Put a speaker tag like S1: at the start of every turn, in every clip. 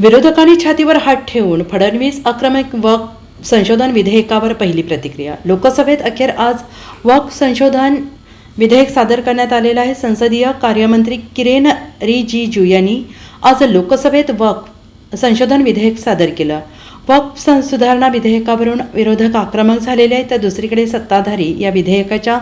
S1: विरोधकांनी छातीवर हात ठेवून फडणवीस आक्रमक वक संशोधन विधेयकावर पहिली प्रतिक्रिया. लोकसभेत अखेर आज वक संशोधन विधेयक सादर करण्यात आलेलं आहे. संसदीय कार्यमंत्री किरेन रिजिजू यांनी आज लोकसभेत वक संशोधन विधेयक सादर केलं. वक्फ सं- सुधारणा विधेयकावरून विरोधक आक्रमक झालेले आहेत तर दुसरीकडे सत्ताधारी या विधेयकाच्या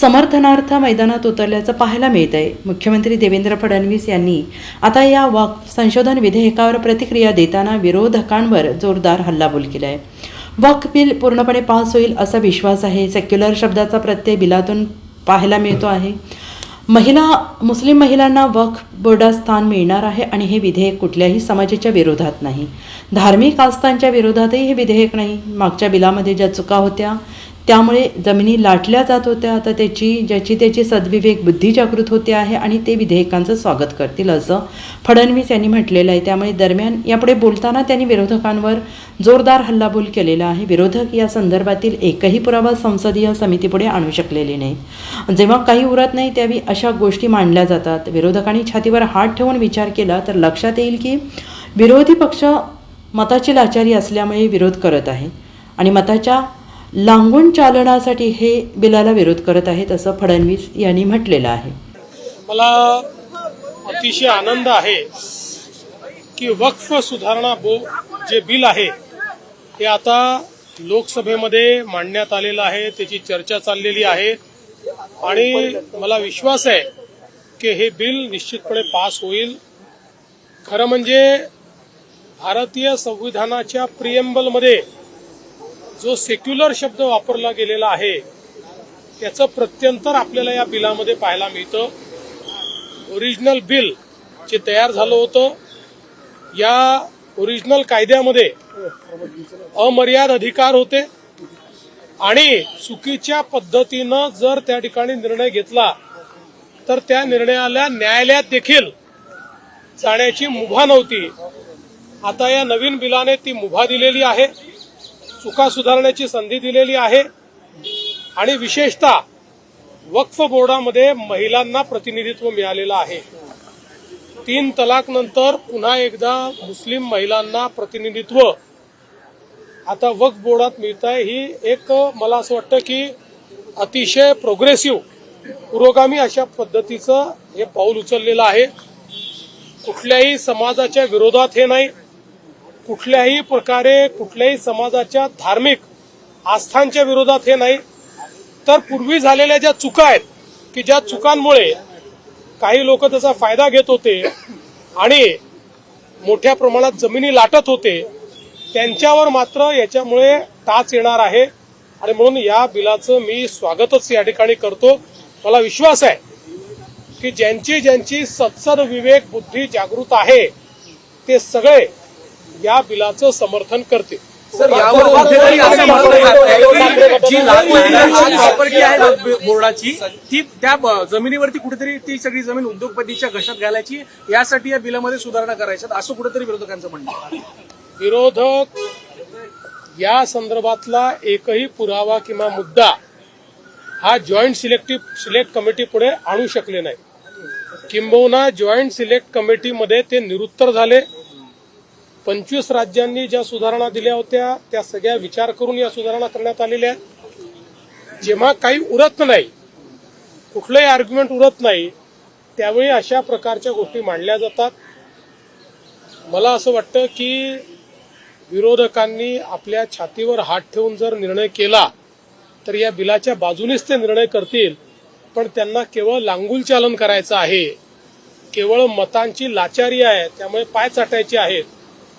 S1: समर्थनार्थ मैदानात उतरल्याचं पाहायला मिळत आहे मुख्यमंत्री देवेंद्र फडणवीस यांनी आता या वक्फ संशोधन विधेयकावर प्रतिक्रिया देताना विरोधकांवर जोरदार हल्लाबोल केला आहे वक्फ बिल पूर्णपणे पास होईल असा विश्वास आहे. सेक्युलर शब्दाचा प्रत्यय बिलातून पाहायला मिळतो आहे. महिला मुस्लिम महिलांना वक्फ बोर्डात स्थान मिळणार आहे आणि हे विधेयक कुठल्याही समाजाच्या विरोधात नाही. धार्मिक आस्थांच्या विरोधातही हे विधेयक नाही. मागच्या बिलामध्ये ज्या चुका होत्या त्यामुळे जमिनी लाटल्या जात होत्या. आता त्याची ज्याची त्याची सद्विवेक बुद्धी जागृत होते आहे आणि ते विधेयकांचं स्वागत करतील असं फडणवीस यांनी म्हटलेलं आहे. त्यामुळे दरम्यान यापुढे बोलताना त्यांनी विरोधकांवर जोरदार हल्लाबोल केलेला आहे. विरोधक या संदर्भातील एकही पुरावा संसदीय समितीपुढे आणू शकलेले नाही जेव्हा काही उरत नाही त्यावेळी अशा गोष्टी मांडल्या जातात. विरोधकांनी छातीवर हात ठेवून विचार केला तर लक्षात येईल की विरोधी पक्ष मताची लाचारी असल्यामुळे विरोध करत आहे. आणि मताच्या लांबून चालनासाठी हे बिलाला विरोध करत आहेत असं फडणवीस यांनी म्हटलेलं आहे.
S2: मला अतिशय आनंद आहे की वक्फ सुधारणा बो जे बिल आहे ते आता लोकसभेमध्ये मांडण्यात आलेलं आहे त्याची चर्चा चाललेली आहे. आणि मला विश्वास आहे की हे बिल निश्चितपणे पास होईल. खरं म्हणजे भारतीय संविधानाच्या प्रियंबलमध्ये जो सेक्युलर शब्द वापरला गेलेला आहे त्याचं प्रत्यंतर आपल्याला या बिलामध्ये पाहायला मिळतं. ओरिजिनल बिल जे तयार झालं होतं या ओरिजिनल कायद्यामध्ये अमर्याद अधिकार होते आणि चुकीच्या पद्धतीनं जर त्या ठिकाणी निर्णय घेतला तर त्या निर्णयाला न्यायालयात देखील जाण्याची मुभा नव्हती. आता या नवीन बिलाने ती मुभा दिलेली आहे. चुका सुधारण्याची संधी दिलेली आहे. आणि विशेषतः वक्फ बोर्डामध्ये महिलांना प्रतिनिधित्व मिळालेलं आहे. तीन तलाक नंतर पुन्हा एकदा मुस्लिम महिलांना प्रतिनिधित्व. आता वक्फ बोर्डात मिळत आहे ही एक मला असं वाटतं की अतिशय प्रोग्रेसिव्ह पुरोगामी अशा पद्धतीचं हे पाऊल उचललेलं आहे. कुठल्याही समाजाच्या विरोधात हे नाही. कुठल्याही प्रकारे कुठल्याही समाजाच्या धार्मिक आस्थांच्या विरोधात हे नाही. तर पूर्वी झालेल्या ज्या चुका आहेत की ज्या चुकांमुळे काही लोक त्याचा फायदा घेत होते आणि मोठ्या प्रमाणात जमिनी लाटत होते त्यांच्यावर मात्र याच्यामुळे टाच येणार आहे. आणि म्हणून या बिलाचं मी स्वागतच या ठिकाणी करतो. मला विश्वास आहे की ज्यांची ज्यांची सत्सद विवेक बुद्धी जागृत आहे ते सगळे या बिलाचं समर्थन करतील
S3: सर यावर कुठेतरी असं म्हटलं जात आहे? की जी लाखो एकरांची प्रॉपर्टी आहे ना बोर्डाची ती त्या जमिनीवरती कुठेतरी ती सगळी जमीन उद्योगपतीच्या घशात घालायची यासाठी या बिलामध्ये सुधारणा करायच्यात असं कुठेतरी विरोधकांचं म्हणणं.
S2: विरोधक या संदर्भातला एकही पुरावा किंवा मुद्दा हा जॉईंट सिलेक्टिव्ह सिलेक्ट कमिटी पुढे आणू शकले नाही. किंबहुना जॉईंट सिलेक्ट कमिटीमध्ये ते निरुत्तर झाले. पंचवीस राज्यांनी ज्या सुधारणा दिल्या होत्या त्या सगळ्या विचार करून या सुधारणा करण्यात आलेल्या आहेत. जेव्हा काही उरत नाही कुठलंही आर्ग्युमेंट उरत नाही त्यावेळी अशा प्रकारच्या गोष्टी मांडल्या जातात. मला असं वाटतं की विरोधकांनी आपल्या छातीवर हात ठेवून जर निर्णय केला तर या बिलाच्या बाजूनेच ते निर्णय करतील. पण त्यांना केवळ लांगुल चालन करायचं आहे. केवळ मतांची लाचारी आहे त्यामुळे पाय चाटायचे आहेत.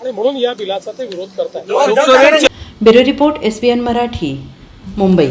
S2: आणि म्हणून या बिलाचा ते विरोध करतात
S1: bureau report SBN Marathi Mumbai.